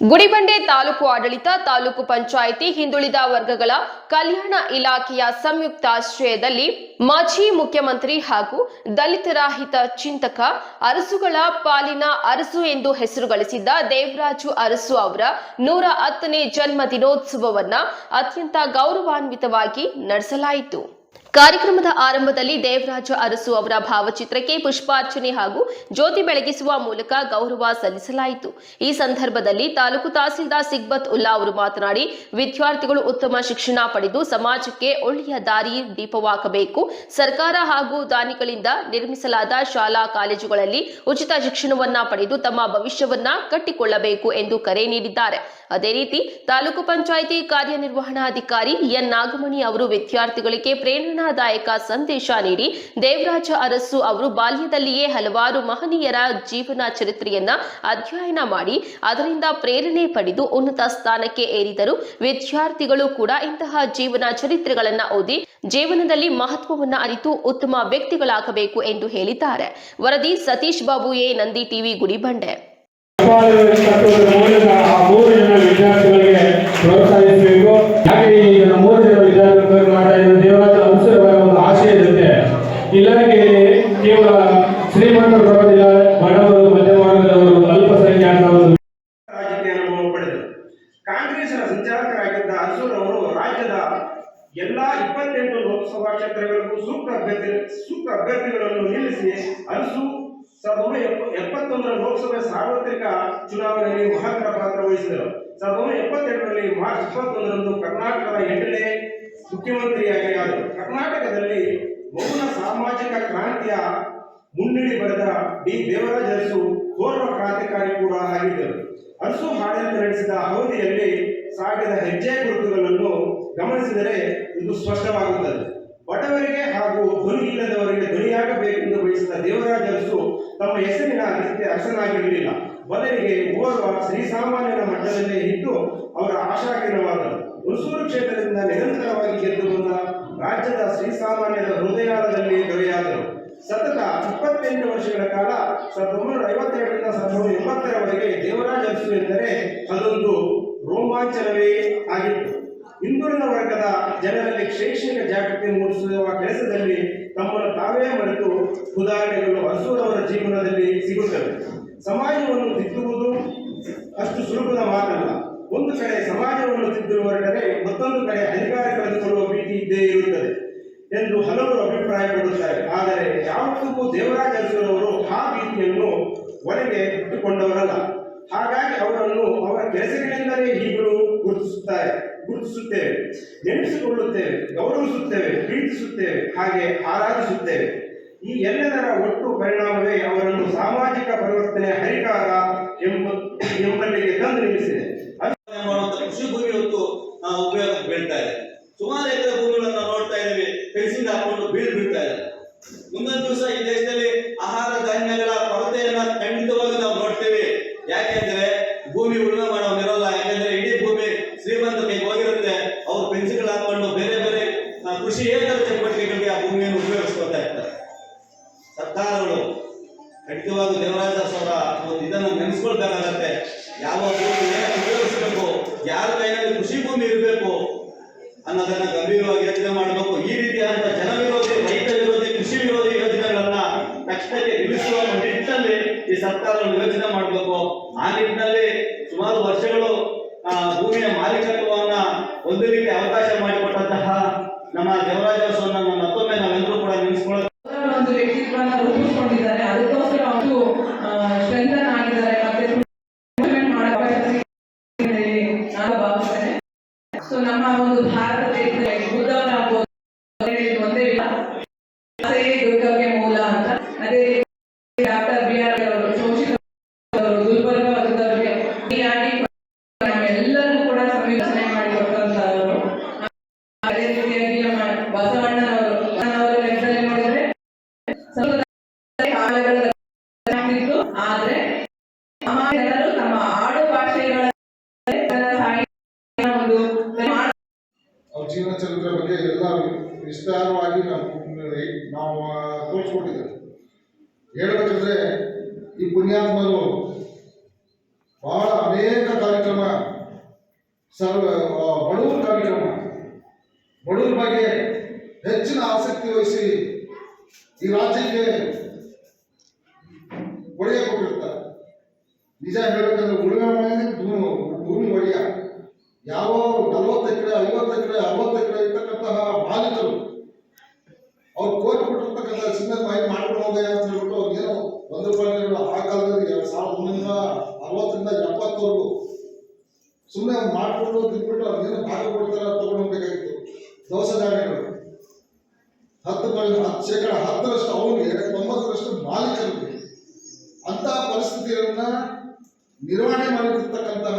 ಗುಡಿಬಂಡೆ ತಾಲೂಕು ಆಡಳಿತ, ತಾಲೂಕು ಪಂಚಾಯಿತಿ, ಹಿಂದುಳಿದ ವರ್ಗಗಳ ಕಲ್ಯಾಣ ಇಲಾಖೆಯ ಸಂಯುಕ್ತ ಆಶ್ರಯದಲ್ಲಿ ಮಾಜಿ ಮುಖ್ಯಮಂತ್ರಿ ಹಾಗೂ ದಲಿತರ ಹಿತ ಚಿಂತಕ ಅರಸುಗಳ ಪಾಲಿನ ಅರಸು ಎಂದು ಹೆಸರು ಗಳಿಸಿದ್ದ ದೇವರಾಜು ಅರಸು ಅವರ ನೂರ ಹತ್ತನೇ ಜನ್ಮ ದಿನೋತ್ಸವವನ್ನ ಅತ್ಯಂತ ಗೌರವಾನ್ವಿತವಾಗಿ ನಡೆಸಲಾಯಿತು. ಕಾರ್ಯಕ್ರಮದ ಆರಂಭದಲ್ಲಿ ದೇವರಾಜ ಅರಸು ಅವರ ಭಾವಚಿತ್ರಕ್ಕೆ ಪುಷ್ಪಾರ್ಚನೆ ಹಾಗೂ ಜ್ಯೋತಿ ಬೆಳಗಿಸುವ ಮೂಲಕ ಗೌರವ ಸಲ್ಲಿಸಲಾಯಿತು. ಈ ಸಂದರ್ಭದಲ್ಲಿ ತಾಲೂಕು ತಹಸೀಲ್ದಾರ್ ಸಿಗ್ಬತ್ ಉಲ್ಲಾ ಅವರು ಮಾತನಾಡಿ, ವಿದ್ಯಾರ್ಥಿಗಳು ಉತ್ತಮ ಶಿಕ್ಷಣ ಪಡೆದು ಸಮಾಜಕ್ಕೆ ಒಳ್ಳೆಯ ದಾರಿ ದೀಪವಾಗಬೇಕು ಸರ್ಕಾರ ಹಾಗೂ ದಾನಿಗಳಿಂದ ನಿರ್ಮಿಸಲಾದ ಶಾಲಾ ಕಾಲೇಜುಗಳಲ್ಲಿ ಉಚಿತ ಶಿಕ್ಷಣವನ್ನ ಪಡೆದು ತಮ್ಮ ಭವಿಷ್ಯವನ್ನ ಕಟ್ಟಿಕೊಳ್ಳಬೇಕು ಎಂದು ಕರೆ ನೀಡಿದ್ದಾರೆ. ಅದೇ ರೀತಿ ತಾಲೂಕು ಪಂಚಾಯಿತಿ ಕಾರ್ಯನಿರ್ವಹಣಾಧಿಕಾರಿ ಎನ್ ನಾಗಮಣಿ ಅವರು ವಿದ್ಯಾರ್ಥಿಗಳಿಗೆ ಪ್ರೇರಣಾದಾಯಕ ಸಂದೇಶ ನೀಡಿ ದೇವರಾಜ ಅರಸು ಅವರು ಬಾಲ್ಯದಲ್ಲಿಯೇ ಹಲವಾರು ಮಹನೀಯರ ಜೀವನ ಚರಿತ್ರೆಯನ್ನ ಅಧ್ಯಯನ ಮಾಡಿ ಅದರಿಂದ ಪ್ರೇರಣೆ ಪಡೆದು ಉನ್ನತ ಸ್ಥಾನಕ್ಕೆ ಏರಿದರು. ವಿದ್ಯಾರ್ಥಿಗಳು ಕೂಡ ಇಂತಹ ಜೀವನ ಚರಿತ್ರೆಗಳನ್ನ ಓದಿ ಜೀವನದಲ್ಲಿ ಮಹತ್ವವನ್ನ ಅರಿತು ಉತ್ತಮ ವ್ಯಕ್ತಿಗಳಾಗಬೇಕು ಎಂದು ಹೇಳಿದ್ದಾರೆ. ವರದಿ ಸತೀಶ್ ಬಾಬು ಎ ನಂದಿ ಟಿವಿ, ಗುಡಿಬಂಡೆ. ಅಭ್ಯರ್ಥಿಗಳನ್ನು ನಿಲ್ಲಿಸಿ ಅರಸು ಸಾವಿರದ ಒಂಬೈನೂರ ಎಪ್ಪ- ಎಪ್ಪತ್ತೊಂದರ ಲೋಕಸಭೆ ಸಾರ್ವತ್ರಿಕ ಚುನಾವಣೆಯಲ್ಲಿ ಮಹತ್ವ ಪಾತ್ರ ವಹಿಸಿದರು. ಸಾವಿರದ ಒಂಬೈನೂರ ಎಪ್ಪತ್ತೆರಡರಲ್ಲಿ ಮಾರ್ಚ್ ಇಪ್ಪತ್ತೊಂದರಂದು ಕರ್ನಾಟಕದ ಎಂಟನೇ ಮುಖ್ಯಮಂತ್ರಿಯಾಗಿ ಆದರು. ಕರ್ನಾಟಕದಲ್ಲಿ ಮೌನ ಸಾಮಾಜಿಕ ಕ್ರಾಂತಿಯ ಮುನ್ನಡಿ ಬರೆದ ಡಿ. ದೇವರಾಜ ಅರಸು ಓರ್ವ ಕ್ರಾಂತಿಕಾರಿ ಕೂಡ ಆಗಿದ್ದರು. ಅರಸು ಆಡಳಿತ ನಡೆಸಿದ ಅವಧಿಯಲ್ಲಿ ಸಾಗಿದ ಹೆಜ್ಜೆ ಗುರುತುಗಳನ್ನು ಗಮನಿಸಿದರೆ ಇದು ಸ್ಪಷ್ಟವಾಗುತ್ತದೆ. ಬಡವರಿಗೆ ಹಾಗೂ ಧ್ವನಿ ಇಲ್ಲದವರಿಗೆ ಧ್ವನಿಯಾಗಬೇಕೆಂದು ಬಯಸಿದ ದೇವರಾಜ ಅರಸು ತಮ್ಮ ಹೆಸರಿನ ನಿತ್ಯ ಅರಸನಾಗಿರಲಿಲ್ಲ ಬದಲಿಗೆ ಓರ್ವ ಶ್ರೀಸಾಮಾನ್ಯನ ಮಟ್ಟದಲ್ಲೇ ಇದ್ದು ಅವರ ಆಶಾಕಿರಣವಾದರು. ಹುಣಸೂರು ಕ್ಷೇತ್ರದಿಂದ ನಿರಂತರವಾಗಿ ಗೆದ್ದು ಬಂದ ರಾಜ್ಯದ ಶ್ರೀಸಾಮಾನ್ಯರ ಹೃದಯಾಲದಲ್ಲಿ ದೊರೆಯಾದರು. ಸತತ ಇಪ್ಪತ್ತೆಂಟು ವರ್ಷಗಳ ಕಾಲ ಸಾವಿರದ ಒಂಬೈನೂರ ಐವತ್ತೆರಡರಿಂದ ಸಾವಿರದ ಒಂಬೈನೂರ ಎಂಬತ್ತರವರೆಗೆ ದೇವರಾಜ ಅರಸು ಎಂದರೆ ಅದೊಂದು ರೋಮಾಂಚನವೇ ಆಗಿತ್ತು. ಹಿಂದುಳಿದ ವರ್ಗದ ಜನರಲ್ಲಿ ಶೈಕ್ಷಣಿಕ ಜಾಗೃತಿ ಮೂಡಿಸುವ ಕೆಲಸದಲ್ಲಿ ತಮ್ಮನ್ನು ತಾವೇ ಮರೆತು ಉದಾಹರಣೆಗಳು ಹಸೂರವರ ಜೀವನದಲ್ಲಿ ಸಿಗುತ್ತವೆ. ಸಮಾಜವನ್ನು ತಿದ್ದುವುದು ಅಷ್ಟು ಸುಲಭದ ಮಾತಲ್ಲ ಒಂದು ಕಡೆ ಸಮಾಜವನ್ನು ಹೊರಟರೆ ಮತ್ತೊಂದು ಕಡೆ ಅಧಿಕಾರ ಕಳೆದುಕೊಳ್ಳುವ ಭೀತಿ ಇದ್ದೇ ಇರುತ್ತದೆ ಎಂದು ಹಲವರು ಅಭಿಪ್ರಾಯಪಡುತ್ತಾರೆ. ಆದರೆ ಯಾವತ್ತಿಗೂ ದೇವರಾಜ ಅರಸರವರು ಆ ಭೀತಿಯನ್ನು ಒಳಗೆ ಇಟ್ಟುಕೊಂಡವರಲ್ಲ ಹಾಗಾಗಿ ಅವರನ್ನು ಅವರ ಕೆಲಸಗಳಿಂದಲೇ ಈಗಲೂ ಗುರುತಿಸುತ್ತಾರೆ, ಗುರುತಿಸುತ್ತೇವೆ. ನೆನೆಸಿಕೊಳ್ಳುತ್ತೇವೆ, ಗೌರವಿಸುತ್ತೇವೆ, ಪ್ರೀತಿಸುತ್ತೇವೆ, ಹಾಗೆ ಆರಾಧಿಸುತ್ತೇವೆ. ಈ ಎಲ್ಲದರ ಒಟ್ಟು ಪರಿಣಾಮವೇ ಅವರನ್ನು ಸಾಮಾಜಿಕ ಪರಿವರ್ತನೆ ಹರಿಕಾರ ಎಂಬ, ಎಂಬಲ್ಲಿಗೆ ತಂದು ನಿಲ್ಲಿಸಿದೆ. ಕೃಷಿ ಭೂಮಿ ಹೊತ್ತು ಉಪಯೋಗ ಬೀಳ್ತಾ ಇದೆ. ಸುಮಾರು ಎಕರೆ ಭೂಮಿಗಳನ್ನು ನೋಡ್ತಾ ಇದ್ದೀವಿ ಕೈಸಿಂದ ಹಾಕೊಂಡು ಬೀಳ್ ಬೀಳ್ತಾ ಇದೆ. ಮುಂದೊಂದು ದಿವಸ ಈ ದೇಶದಲ್ಲಿ ಆಹಾರ ಧಾನ್ಯಗಳ ಕೊರತೆಯನ್ನ ಖಂಡಿತವಾಗಿ ನಾವು ನೋಡ್ತೇವೆ. ಯಾಕೆಂದ್ರೆ ಭೂಮಿ ಉಳುಮೆ ಮಾಡೋನಿರಲ್ಲ ಏತರ ಚಟುವಟಿಕೆಗಳಿಗೆ ಆ ಭೂಮಿಯನ್ನು ಉಪಯೋಗಿಸ್ಕೊಳ್ತಾ ಇರ್ತಾರೆ. ಸರ್ಕಾರಗಳು ಖಂಡಿತವಾಗಿ ದೇವರಾಜ ಅರಸು ಅವರ ಒಂದು ಇದನ್ನು ನೆನೆಸ್ಕೊಳ್ಬೇಕಾಗತ್ತೆ. ಯಾವ ಭೂಮಿ ಏನಕ್ಕೆ ಉಪಯೋಗಿಸಬೇಕು, ಯಾರ ಕೈನಲ್ಲಿ ಕೃಷಿ ಭೂಮಿ ಇರಬೇಕು ಅನ್ನೋದನ್ನ ಗಂಭೀರವಾಗಿ ಯೋಚನೆ ಮಾಡಬೇಕು. ಈ ರೀತಿಯಾದಂತಹ ಜನ ವಿರೋಧಿ ರೈತ ವಿರೋಧಿ ಕೃಷಿ ವಿರೋಧಿ ಯೋಜನೆಗಳನ್ನ ತಕ್ಷಣಕ್ಕೆ ನಿಲ್ಲಿಸುವ ನಿಟ್ಟಿನಲ್ಲಿ ಈ ಸರ್ಕಾರಗಳು ಯೋಚನೆ ಮಾಡಬೇಕು. ಆ ನಿಟ್ಟಿನಲ್ಲಿ ಸುಮಾರು ವರ್ಷಗಳು ಭೂಮಿಯ ಮಾಲೀಕತ್ವವನ್ನ ಹೊಂದಲಿಕ್ಕೆ ಅವಕಾಶ ಮಾಡಿಕೊಟ್ಟಂತಹ ನಮ್ಮ ದೇವರಾಜ ಅರಸನ್ನ ಮತ್ತೊಮ್ಮೆ ನಾವೆಲ್ಲರೂ ಕೂಡ ನೆನೆಸ್ಕೊಳ್ಳೋದು ಜೀವನ ಚರಿತ್ರೆ ಬಗ್ಗೆ ಎಲ್ಲ ವಿಸ್ತಾರವಾಗಿ ನಾವು ನಾವು ತೋರಿಸ್ಕೊಟ್ಟಿದ್ದೇವೆ ಹೇಳಬೇಕಂದ್ರೆ ಈ ಪುಣ್ಯಾತ್ಮರು ಬಹಳ ಅನೇಕ ಕಾರ್ಯಕ್ರಮ, ಸರ್ವ ಬಡವರ ಕಾರ್ಯಕ್ರಮ ಬಡವರ ಬಗ್ಗೆ ಹೆಚ್ಚಿನ ಆಸಕ್ತಿ ವಹಿಸಿ ಈ ರಾಜ್ಯಕ್ಕೆ ಒಡೆಯ ಕೊಟ್ಟಿರ್ತಾರೆ ನಿಜ ಹೇಳಬೇಕಂದ್ರೆ ಉಳುಮೆ ಮನೆ ಭೂಮಿ ಒಡೆಯ. ಯಾವ ಐವತ್ತು ಎಕರೆ, ಅರವತ್ತು ಎಕರೆ ಇರ್ತಕ್ಕಂತಹ ಮಾಲೀಕರು, ಅವ್ರು ಕೋಟಿ ಕೊಟ್ಟಿರ್ತಕ್ಕಂಥ ಚಿನ್ನ ಬಾಯಿ ಮಾಡ್ಕೊಂಡು ಅಂತ ಹೇಳ್ಬಿಟ್ಟು ಅವ್ರಿಗೇನು ಒಂದು ರೂಪಾಯಿ. ಆ ಕಾಲದಲ್ಲಿ ಎರಡ್ ಸಾವಿರದ ಒಂಬೈನೂರ ಅರವತ್ತರಿಂದ ಎಪ್ಪತ್ತವರೆಗೂ ಸುಮ್ಮನೆ ಮಾಡ್ಕೊಂಡು ತಿನ್ಬಿಟ್ಟು ಅವ್ರಿಗೇನು ಭಾಗ ಕೊಡ್ತಾರೆ ತಗೊಂಡೋಗ್ಬೇಕಾಗಿತ್ತು ದವಸ ಧಾನ್ಯಗಳು ಹತ್ತು ಹತ್ತು ಶೇಕಡ ಹತ್ತರಷ್ಟು ಅವ್ರಿಗೆ, ತೊಂಬತ್ತರಷ್ಟು ಮಾಲೀಕರಿಗೆ ಅಂತಹ ಪರಿಸ್ಥಿತಿಯನ್ನ ನಿರ್ವಹಣೆ ಮಾಡುತ್ತಿರ್ತಕ್ಕಂತಹ